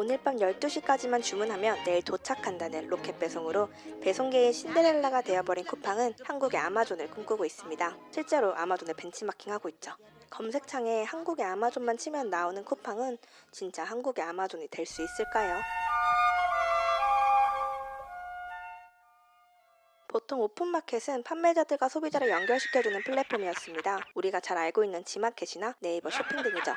오늘 밤 12시까지만 주문하면 내일 도착한다는 로켓 배송으로 배송계의 신데렐라가 되어버린 쿠팡은 한국의 아마존을 꿈꾸고 있습니다. 실제로 아마존에 벤치마킹하고 있죠. 검색창에 한국의 아마존만 치면 나오는 쿠팡은 진짜 한국의 아마존이 될 수 있을까요? 보통 오픈마켓은 판매자들과 소비자를 연결시켜주는 플랫폼이었습니다. 우리가 잘 알고 있는 지마켓이나 네이버 쇼핑 등이죠.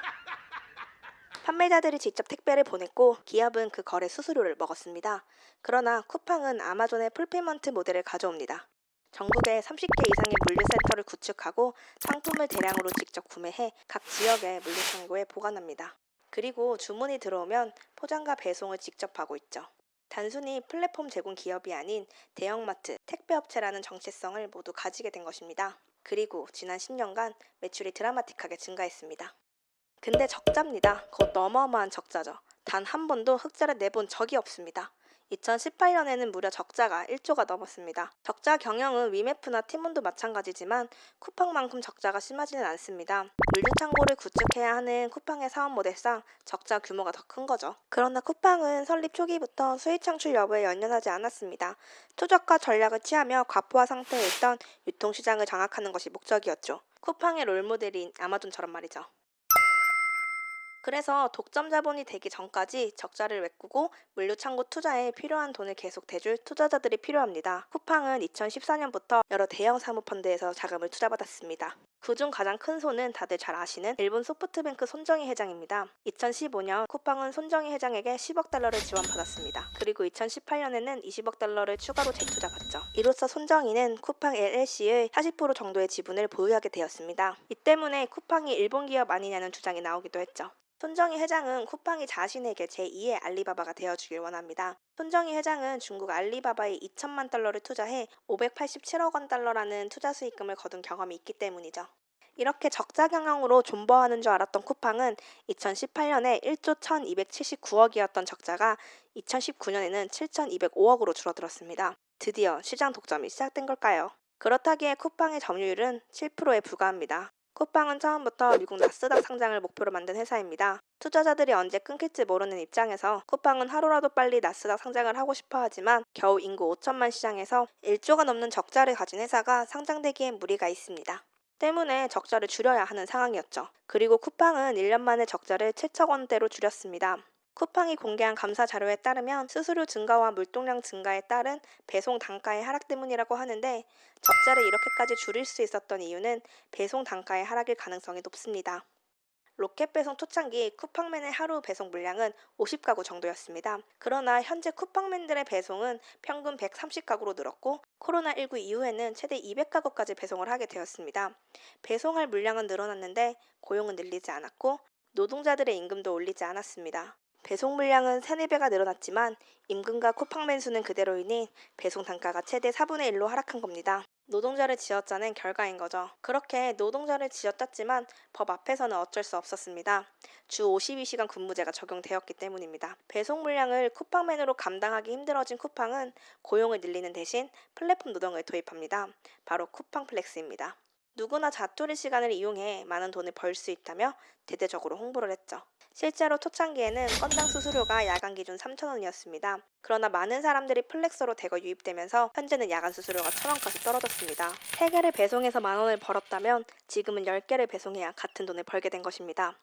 판매자들이 직접 택배를 보냈고 기업은 그 거래 수수료를 먹었습니다. 그러나 쿠팡은 아마존의 풀페먼트 모델을 가져옵니다. 전국에 30개 이상의 물류센터를 구축하고 상품을 대량으로 직접 구매해 각 지역의 물류창고에 보관합니다. 그리고 주문이 들어오면 포장과 배송을 직접 하고 있죠. 단순히 플랫폼 제공 기업이 아닌 대형마트, 택배업체라는 정체성을 모두 가지게 된 것입니다. 그리고 지난 10년간 매출이 드라마틱하게 증가했습니다. 근데 적자입니다. 그것도 어마어마한 적자죠. 단 한 번도 흑자를 내본 적이 없습니다. 2018년에는 무려 적자가 1조가 넘었습니다. 적자 경영은 위메프나 티몬도 마찬가지지만 쿠팡만큼 적자가 심하지는 않습니다. 물류창고를 구축해야 하는 쿠팡의 사업 모델상 적자 규모가 더 큰 거죠. 그러나 쿠팡은 설립 초기부터 수익 창출 여부에 연연하지 않았습니다. 투적과 전략을 취하며 과포화 상태에 있던 유통시장을 장악하는 것이 목적이었죠. 쿠팡의 롤모델인 아마존처럼 말이죠. 그래서 독점 자본이 되기 전까지 적자를 메꾸고 물류창고 투자에 필요한 돈을 계속 대줄 투자자들이 필요합니다. 쿠팡은 2014년부터 여러 대형 사모펀드에서 자금을 투자받았습니다. 그중 가장 큰 손은 다들 잘 아시는 일본 소프트뱅크 손정희 회장입니다. 2015년 쿠팡은 손정희 회장에게 10억 달러를 지원받았습니다. 그리고 2018년에는 20억 달러를 추가로 재투자받죠. 이로써 손정희는 쿠팡 LLC의 40% 정도의 지분을 보유하게 되었습니다. 이 때문에 쿠팡이 일본 기업 아니냐는 주장이 나오기도 했죠. 손정희 회장은 쿠팡이 자신에게 제2의 알리바바가 되어주길 원합니다. 손정희 회장은 중국 알리바바에 2천만 달러를 투자해 587억 원 달러라는 투자 수익금을 거둔 경험이 있기 때문이죠. 이렇게 적자 경영으로 존버하는 줄 알았던 쿠팡은 2018년에 1조 1279억이었던 적자가 2019년에는 7205억으로 줄어들었습니다. 드디어 시장 독점이 시작된 걸까요? 그렇다기에 쿠팡의 점유율은 7%에 불과합니다. 쿠팡은 처음부터 미국 나스닥 상장을 목표로 만든 회사입니다. 투자자들이 언제 끊길지 모르는 입장에서 쿠팡은 하루라도 빨리 나스닥 상장을 하고 싶어 하지만 겨우 인구 5천만 시장에서 1조가 넘는 적자를 가진 회사가 상장되기엔 무리가 있습니다. 때문에 적자를 줄여야 하는 상황이었죠. 그리고 쿠팡은 1년 만에 적자를 7천 원대로 줄였습니다. 쿠팡이 공개한 감사 자료에 따르면 수수료 증가와 물동량 증가에 따른 배송 단가의 하락 때문이라고 하는데 적자를 이렇게까지 줄일 수 있었던 이유는 배송 단가의 하락일 가능성이 높습니다. 로켓 배송 초창기 쿠팡맨의 하루 배송 물량은 50가구 정도였습니다. 그러나 현재 쿠팡맨들의 배송은 평균 130가구로 늘었고 코로나19 이후에는 최대 200가구까지 배송을 하게 되었습니다. 배송할 물량은 늘어났는데 고용은 늘리지 않았고 노동자들의 임금도 올리지 않았습니다. 배송 물량은 3, 4배가 늘어났지만 임금과 쿠팡맨 수는 그대로이니 배송 단가가 최대 4분의 1로 하락한 겁니다. 노동자를 쥐어짜낸 결과인 거죠. 그렇게 노동자를 쥐어짰지만 법 앞에서는 어쩔 수 없었습니다. 주 52시간 근무제가 적용되었기 때문입니다. 배송 물량을 쿠팡맨으로 감당하기 힘들어진 쿠팡은 고용을 늘리는 대신 플랫폼 노동을 도입합니다. 바로 쿠팡 플렉스입니다. 누구나 자투리 시간을 이용해 많은 돈을 벌 수 있다며 대대적으로 홍보를 했죠. 실제로 초창기에는 건당 수수료가 야간 기준 3,000원이었습니다. 그러나 많은 사람들이 플렉서로 대거 유입되면서 현재는 야간 수수료가 1,000원까지 떨어졌습니다. 3개를 배송해서 만 원을 벌었다면 지금은 10개를 배송해야 같은 돈을 벌게 된 것입니다.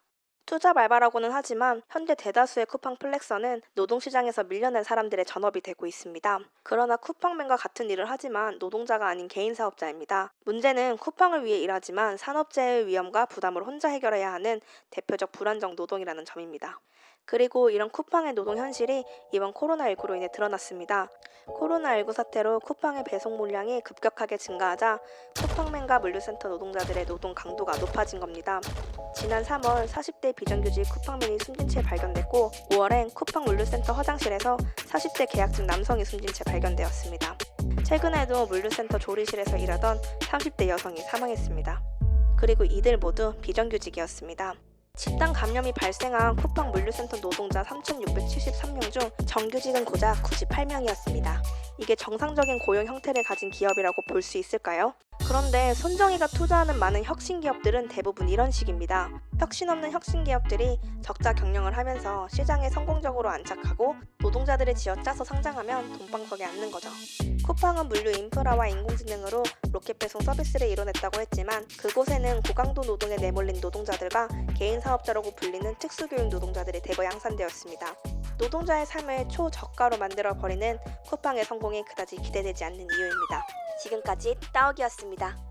투자 말바라고는 하지만 현재 대다수의 쿠팡 플렉서는 노동시장에서 밀려난 사람들의 전업이 되고 있습니다. 그러나 쿠팡맨과 같은 일을 하지만 노동자가 아닌 개인 사업자입니다. 문제는 쿠팡을 위해 일하지만 산업재해의 위험과 부담을 혼자 해결해야 하는 대표적 불안정 노동이라는 점입니다. 그리고 이런 쿠팡의 노동 현실이 이번 코로나19로 인해 드러났습니다. 코로나19 사태로 쿠팡의 배송 물량이 급격하게 증가하자 쿠팡맨과 물류센터 노동자들의 노동 강도가 높아진 겁니다. 지난 3월 40대 비정규직 쿠팡맨이 숨진 채 발견됐고 5월엔 쿠팡 물류센터 화장실에서 40대 계약직 남성이 숨진 채 발견되었습니다. 최근에도 물류센터 조리실에서 일하던 30대 여성이 사망했습니다. 그리고 이들 모두 비정규직이었습니다. 집단 감염이 발생한 쿠팡 물류센터 노동자 3,673명 중 정규직은 고작 98명이었습니다. 이게 정상적인 고용 형태를 가진 기업이라고 볼 수 있을까요? 그런데 손정희가 투자하는 많은 혁신 기업들은 대부분 이런 식입니다. 혁신 없는 혁신 기업들이 적자 경영을 하면서 시장에 성공적으로 안착하고 노동자들을 쥐어짜서 상장하면 돈방석에 앉는 거죠. 쿠팡은 물류 인프라와 인공지능으로 로켓 배송 서비스를 이뤄냈다고 했지만 그곳에는 고강도 노동에 내몰린 노동자들과 개인 사업자라고 불리는 특수교육 노동자들이 대거 양산되었습니다. 노동자의 삶을 초저가로 만들어 버리는 쿠팡의 성공이 그다지 기대되지 않는 이유입니다. 지금까지 따옥이었습니다.